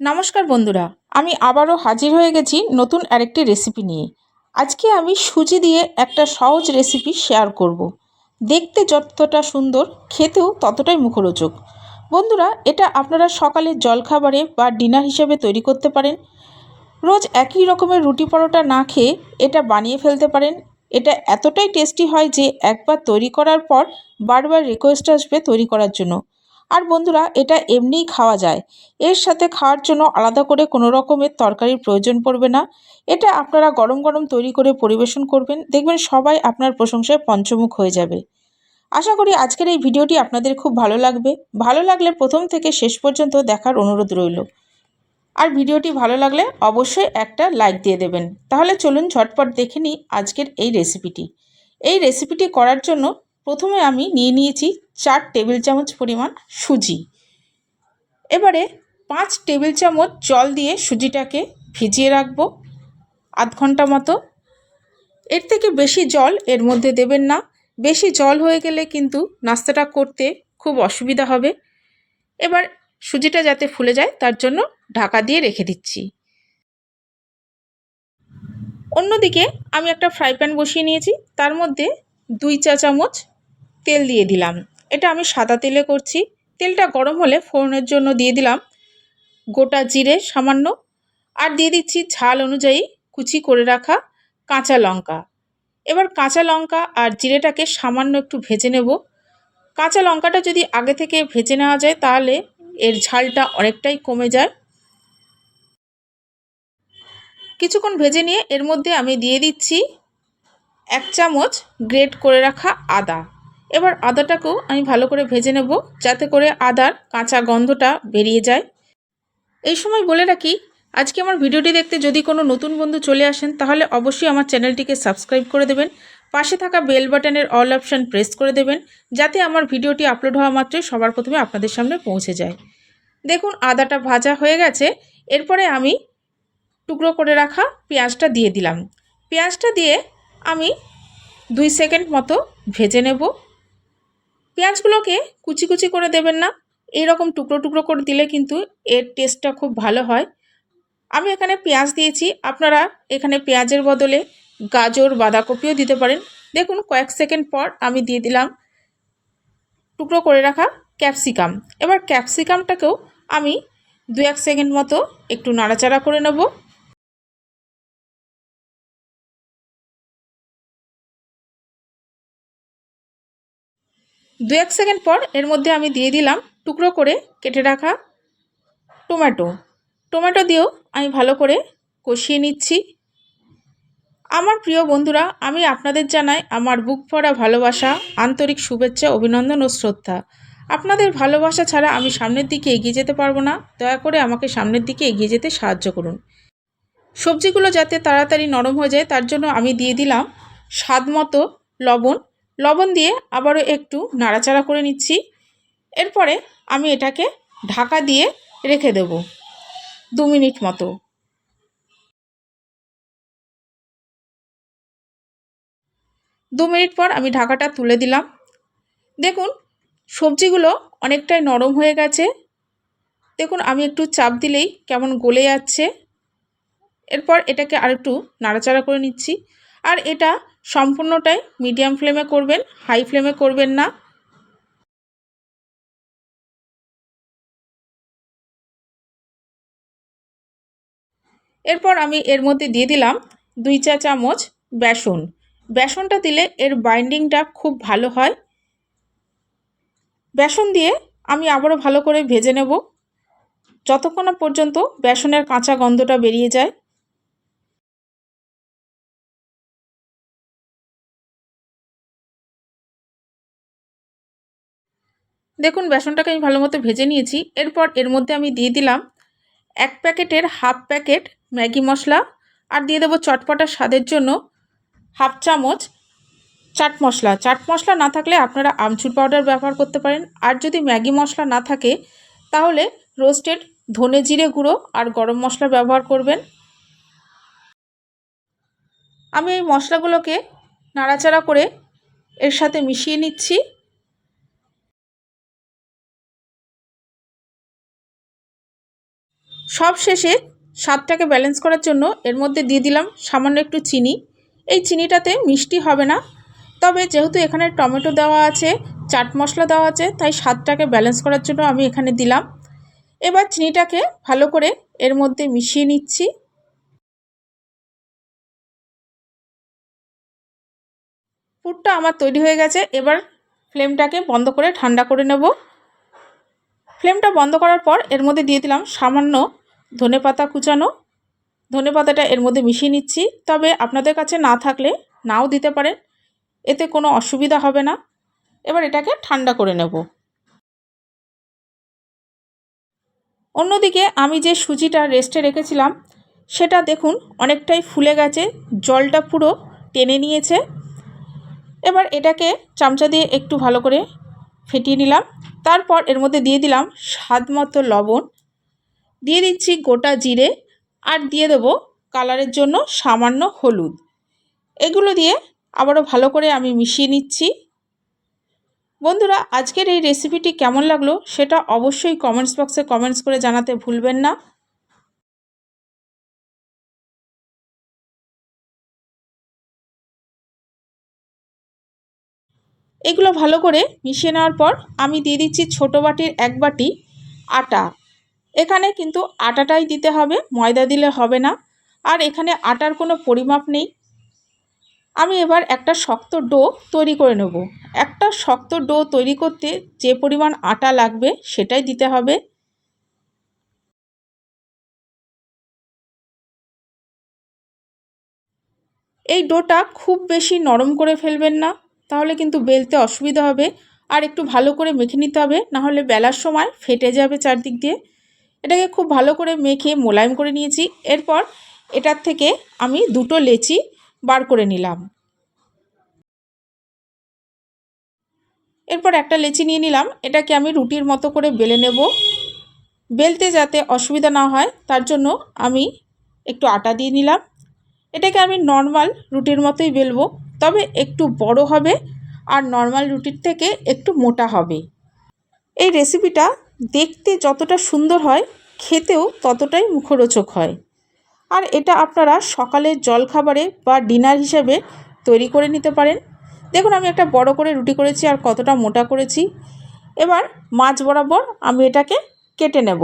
নমস্কার বন্ধুরা, আমি আবারও হাজির হয়ে গেছি নতুন আরেকটি রেসিপি নিয়ে। আজকে আমি সুজি দিয়ে একটা সহজ রেসিপি শেয়ার করব। দেখতে যতটা সুন্দর, খেতেও ততটাই মুখরোচক। বন্ধুরা, এটা আপনারা সকালে জলখাবারে বা ডিনার হিসেবে তৈরি করতে পারেন। রোজ একই রকমের রুটি পরোটা না খেয়ে এটা বানিয়ে ফেলতে পারেন। এটা এতটাই টেস্টি হয় যে একবার তৈরি করার পর বারবার রিকোয়েস্ট আসবে তৈরি করার জন্য। আর বন্ধুরা, এটা এমনিই খাওয়া যায়। এর সাথে খাওয়ার জন্য আলাদা করে কোনো রকমের তরকারির প্রয়োজন পড়বে না। এটা আপনারা গরম গরম তৈরি করে পরিবেশন করবেন, দেখবেন সবাই আপনার প্রশংসায় পঞ্চমুখ হয়ে যাবে। আশা করি আজকের এই ভিডিওটি আপনাদের খুব ভালো লাগবে। ভালো লাগলে প্রথম থেকে শেষ পর্যন্ত দেখার অনুরোধ রইল। আর ভিডিওটি ভালো লাগলে অবশ্যই একটা লাইক দিয়ে দেবেন। তাহলে চলুন ঝটপট দেখে নিই আজকের এই রেসিপিটি। এই রেসিপিটি করার জন্য প্রথমে আমি নিয়ে নিয়েছি চার টেবিল চামচ পরিমাণ সুজি। এবারে পাঁচ টেবিল চামচ জল দিয়ে সুজিটাকে ভিজিয়ে রাখব আধ ঘণ্টা মতো। এর থেকে বেশি জল এর মধ্যে দেবেন না। বেশি জল হয়ে গেলে কিন্তু নাস্তাটা করতে খুব অসুবিধা হবে। এবার সুজিটা যাতে ফুলে যায় তার জন্য ঢাকা দিয়ে রেখে দিচ্ছি। অন্যদিকে আমি একটা ফ্রাই প্যান বসিয়ে নিয়েছি। তার মধ্যে দুই চা চামচ তেল দিয়ে দিলাম। এটা আমি সাদা তেলে করছি। তেলটা গরম হলে ফোড়নের জন্য দিয়ে দিলাম গোটা জিরে সামান্য। আর দিয়ে দিচ্ছি ঝাল অনুযায়ী কুচি করে রাখা কাঁচা লঙ্কা। এবার কাঁচা লঙ্কা আর জিরেটাকে সামান্য একটু ভেজে নেব। কাঁচা লঙ্কাটা যদি আগে থেকে ভেজে নেওয়া যায় তাহলে এর ঝালটা অনেকটাই কমে যায়। কিছুক্ষণ ভেজে নিয়ে এর মধ্যে আমি দিয়ে দিচ্ছি এক চামচ গ্রেট করে রাখা আদা। এবার আদাটাকেও আমি ভালো করে ভেজে নেব যাতে করে আদার কাঁচা গন্ধটা বেরিয়ে যায়। এই সময় বলে রাখি, আজকে আমার ভিডিওটি দেখতে যদি কোনো নতুন বন্ধু চলে আসেন, তাহলে অবশ্যই আমার চ্যানেলটিকে সাবস্ক্রাইব করে দেবেন, পাশে থাকা বেল বাটনের অল অপশান প্রেস করে দেবেন, যাতে আমার ভিডিওটি আপলোড হওয়া মাত্রই সবার প্রথমে আপনাদের সামনে পৌঁছে যায়। দেখুন, আদাটা ভাজা হয়ে গেছে, এরপরে আমি টুকরো করে রাখা পেঁয়াজটা দিয়ে দিলাম। পেঁয়াজটা দিয়ে আমি দুই সেকেন্ড মতো ভেজে নেব। পেঁয়াজগুলোকে কুচি কুচি করে দেবেন না। এইরকম টুকরো টুকরো করে দিলে কিন্তু এর টেস্টটা খুব ভালো হয়। আমি এখানে পেঁয়াজ দিয়েছি। আপনারা এখানে পেঁয়াজের বদলে গাজর, বাঁধাকপিও দিতে পারেন। দেখুন, কয়েক সেকেন্ড পর আমি দিয়ে দিলাম টুকরো করে রাখা ক্যাপসিকাম। এবার ক্যাপসিকামটাকেও আমি দু এক সেকেন্ড মতো একটু নাড়াচাড়া করে নেব। দু এক সেকেন্ড পর এর মধ্যে আমি দিয়ে দিলাম টুকরো করে কেটে রাখা টমেটো। টমেটো দিয়েও আমি ভালো করে কষিয়ে নিচ্ছি। আমার প্রিয় বন্ধুরা, আমি আপনাদের জানাই আমার বুক ভরা ভালোবাসা, আন্তরিক শুভেচ্ছা, অভিনন্দন ও শ্রদ্ধা। আপনাদের ভালোবাসা ছাড়া আমি সামনের দিকে এগিয়ে যেতে পারব না। দয়া করে আমাকে সামনের দিকে এগিয়ে যেতে সাহায্য করুন। সবজিগুলো যাতে তাড়াতাড়ি নরম হয়ে যায়, তার জন্য আমি দিয়ে দিলাম স্বাদ মতো লবণ লবণ দিয়ে আবারও একটু নাড়াচাড়া করে নিচ্ছি। এরপরে আমি এটাকে ঢাকা দিয়ে রেখে দেব দু মিনিট মতো। দু মিনিট পর আমি ঢাকাটা তুলে দিলাম। দেখুন, সবজিগুলো অনেকটাই নরম হয়ে গেছে। দেখুন, আমি একটু চাপ দিলেই কেমন গলে যাচ্ছে। এরপর এটাকে আরেকটু নাড়াচাড়া করে নিচ্ছি। আর এটা সম্পূর্ণটাই মিডিয়াম ফ্লেমে করবেন হাই ফ্লেমে করবেন না। এরপর আমি এর মধ্যে দিয়ে দিলাম দুই চা চামচ বেসন। বেসনটা দিলে এর বাইন্ডিংটা খুব ভালো হয়। বেসন দিয়ে আমি আবারও ভালো করে ভেজে নেব। যতক্ষণ পর্যন্ত বেসনের কাঁচা গন্ধটা বেরিয়ে যায় দেখুন, বেসনটাকে আমি ভালো মতো ভেজে নিয়েছি। এরপর এর মধ্যে আমি দিয়ে দিলাম এক প্যাকেটের হাফ প্যাকেট ম্যাগি মশলা আর দিয়ে দেবো চটপটা স্বাদের জন্য হাফ চামচ চাট মশলা। চাট মশলা না থাকলে আপনারা আমচুর পাউডার ব্যবহার করতে পারেন। আর যদি ম্যাগি মশলা না থাকে, তাহলে রোস্টেড ধনে জিরে গুঁড়ো আর গরম মশলা ব্যবহার করবেন। আমি এই মশলাগুলোকে নাড়াচাড়া করে এর সাথে মিশিয়ে নিচ্ছি। সব শেষে স্বাদটাকে ব্যালেন্স করার জন্য এর মধ্যে দিয়ে দিলাম সামান্য একটু চিনি। এই চিনিটাতে মিষ্টি হবে না। তবে যেহেতু এখানে টমেটো দেওয়া আছে, চাট মশলা দেওয়া আছে, তাই স্বাদটাকে ব্যালেন্স করার জন্য আমি এখানে দিলাম। এবার চিনিটাকে ভালো করে এর মধ্যে মিশিয়ে নিচ্ছি। পুরটা আমার তৈরি হয়ে গেছে। এবার ফ্লেমটাকে বন্ধ করে ঠান্ডা করে নেব। ফ্লেমটা বন্ধ করার পর এর মধ্যে দিয়ে দিলাম সামান্য ধনে পাতা কুচানো। ধনে পাতাটা এর মধ্যে মিশিয়ে নিচ্ছি। তবে আপনাদের কাছে না থাকলে নাও দিতে পারেন। এতে কোনো অসুবিধা হবে না। এবার এটাকে ঠান্ডা করে নেব। অন্যদিকে আমি যে সুজিটা রেস্টে রেখেছিলাম, সেটা দেখুন অনেকটাই ফুলে গেছে। জলটা পুরো টেনে নিয়েছে। এবার এটাকে চামচা দিয়ে একটু ভালো করে ফেটিয়ে নিলাম। তারপর এর মধ্যে দিয়ে দিলাম স্বাদ মতো লবণ। দিয়ে দিচ্ছি গোটা জিরে আর দিয়ে দেবো কালারের জন্য সামান্য হলুদ। এগুলো দিয়ে আবারও ভালো করে আমি মিশিয়ে নিচ্ছি। বন্ধুরা, আজকের এই রেসিপিটি কেমন লাগল সেটা অবশ্যই কমেন্টস বক্সে কমেন্টস করে জানাতে ভুলবেন না। এগুলো ভালো করে মিশিয়ে নেওয়ার পর আমি দিয়ে দিচ্ছি ছোটো বাটির এক বাটি আটা। এখানে কিন্তু আটাটাই দিতে হবে, ময়দা দিলে হবে না। আর এখানে আটার কোনো পরিমাপ নেই। আমি এবার একটা শক্ত ডো তৈরি করে নেব। একটা শক্ত ডো তৈরি করতে যে পরিমাণ আটা লাগবে সেটাই দিতে হবে। এই ডোটা খুব বেশি নরম করে ফেলবেন না, তাহলে কিন্তু বেলতে অসুবিধা হবে। আর একটু ভালো করে মেখে নিতে হবে, নাহলে বেলার সময় ফেটে যাবে চারদিক দিয়ে। এটাকে খুব ভালো করে মেখে মোলায়েম করে নিয়েছি। এরপর এটার থেকে আমি দুটো লেচি বার করে নিলাম। এরপর একটা লেচি নিয়ে নিলাম। এটাকে আমি রুটির মতো করে বেলে নেব। বেলতে যাতে অসুবিধা না হয়, তার জন্য আমি একটু আটা দিয়ে নিলাম। এটাকে আমি নর্মাল রুটির মতোই বেলবো, তবে একটু বড় হবে আর নর্মাল রুটির থেকে একটু মোটা হবে। এই রেসিপিটা দেখতে যতটা সুন্দর হয়, খেতেও ততটাই মুখরোচক হয়। আর এটা আপনারা সকালের জলখাবারে বা ডিনার হিসেবে তৈরি করে নিতে পারেন। দেখুন, আমি একটা বড় করে রুটি করেছি আর কতটা মোটা করেছি। এবার মাছ বরাবর আমি এটাকে কেটে নেব।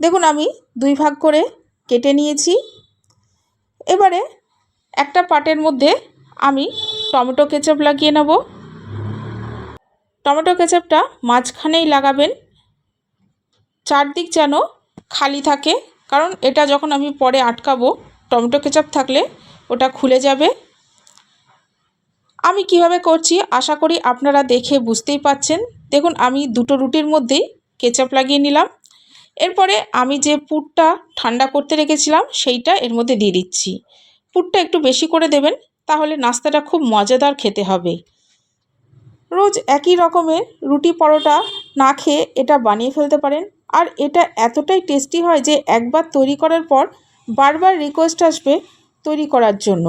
দেখুন, আমি দুই ভাগ করে কেটে নিয়েছি। এবারে একটা পাটের মধ্যে আমি টমেটো কেচাপ লাগিয়ে নেব। টমেটো কেচাপটা মাঝখানেই লাগাবেন। চারদিক যেন খালি থাকে, কারণ এটা যখন আমি পরে আটকাবো, টমেটো কেচাপ থাকলে ওটা খুলে যাবে। আমি কীভাবে করছি আশা করি আপনারা দেখে বুঝতেই পাচ্ছেন। দেখুন, আমি দুটো রুটির মধ্যেই কেচাপ লাগিয়ে নিলাম। এরপরে আমি যে পুরটা ঠান্ডা করতে রেখেছিলাম, সেইটা এর মধ্যে দিয়ে দিচ্ছি। পুরটা একটু বেশি করে দেবেন তাহলে নাস্তাটা খুব মজাদার খেতে হবে। রোজ একই রকমের রুটি পরোটা না খেয়ে এটা বানিয়ে ফেলতে পারেন। আর এটা এতটাই টেস্টি হয় যে একবার তৈরি করার পর বারবার রিকোয়েস্ট আসবে তৈরি করার জন্য।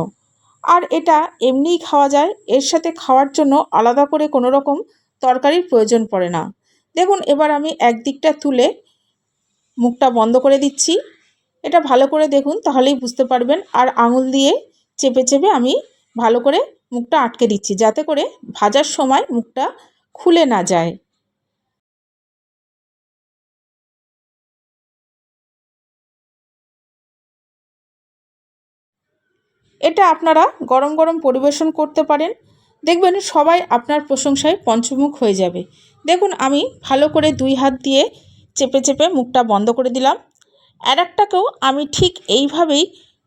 আর এটা এমনিই খাওয়া যায়, এর সাথে খাওয়ার জন্য আলাদা করে কোনো রকম তরকারির প্রয়োজন পড়ে না। দেখুন, এবার আমি একদিকটা তুলে মুখটা বন্ধ করে দিচ্ছি। এটা ভালো করে দেখুন, তাহলেই বুঝতে পারবেন। আর আঙুল দিয়ে চেপে চেপে আমি ভালো করে মুখটা আটকে দিচ্ছি, যাতে করে ভাজার সময় মুখটা খুলে না যায়। এটা আপনারা গরম গরম পরিবেশন করতে পারেন। দেখবেন সবাই আপনার প্রশংসায় পঞ্চমুখ হয়ে যাবে। দেখুন, আমি ভালো করে দুই হাত দিয়ে চেপে চেপে মুখটা বন্ধ করে দিলাম। আর একটাকেও আমি ঠিক এইভাবেই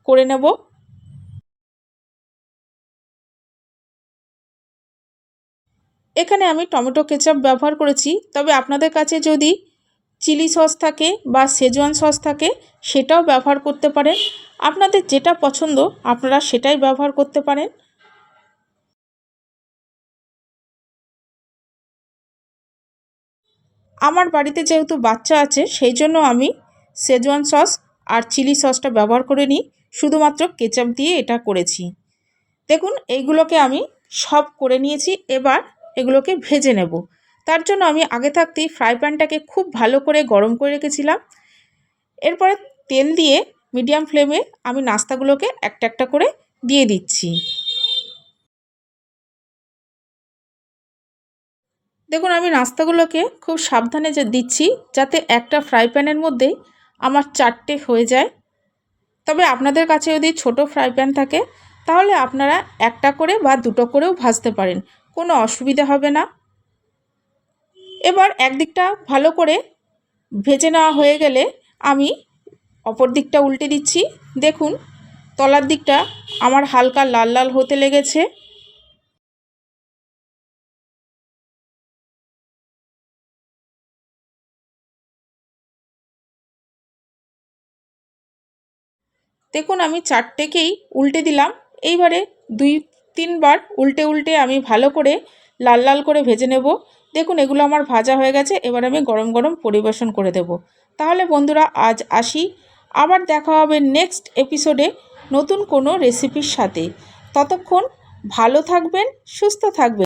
করে নেব। এখানে আমি টমেটো কেচাপ ব্যবহার করেছি, তবে আপনাদের কাছে যদি চিলি সস থাকে বা সেজওয়ান সস থাকে, সেটাও ব্যবহার করতে পারেন। আপনাদের যেটা পছন্দ, আপনারা সেটাই ব্যবহার করতে পারেন। আমার বাড়িতে যেহেতু বাচ্চা আছে, সেই জন্য আমি সেজওয়ান সস আর চিলি সসটা ব্যবহার করে নিই। শুধুমাত্র কেচাপ দিয়ে এটা করেছি। দেখুন, এইগুলোকে আমি সব করে নিয়েছি। এবার এগুলোকে ভেজে নেব। তার জন্য আমি আগে থাকতেই ফ্রাই প্যানটাকে খুব ভালো করে গরম করে রেখেছিলাম। এরপরে তেল দিয়ে মিডিয়াম ফ্লেমে আমি নাস্তাগুলোকে একটা একটা করে দিয়ে দিচ্ছি। দেখুন, আমি নাস্তাগুলোকে খুব সাবধানে যে দিচ্ছি, যাতে একটা ফ্রাই প্যানের মধ্যেই আমার চারটে হয়ে যায়। তবে আপনাদের কাছে যদি ছোট ফ্রাই প্যান থাকে, তাহলে আপনারা একটা করে বা দুটো করেও ভাজতে পারেন। কোনো অসুবিধা হবে না। এবার একদিকটা ভালো করে ভেজে নেওয়া হয়ে গেলে আমি অপর দিকটা উল্টে দিচ্ছি। দেখুন, তলার দিকটা আমার হালকা লাল লাল হতে লেগেছে। দেখুন, আমি চারটেকেই উল্টে দিলাম। এইবারে দুই তিনবার উল্টে উল্টে আমি ভালো করে লাল লাল করে ভেজে নেব। দেখুন, এগুলো আমার ভাজা হয়ে গেছে, এবার আমি গরম গরম পরিবেশন করে দেব। তাহলে বন্ধুরা, আজ আসি। আবার দেখা হবে নেক্সট এপিসোডে নতুন কোনো রেসিপির সাথে। ততক্ষণ ভালো থাকবেন, সুস্থ থাকবেন।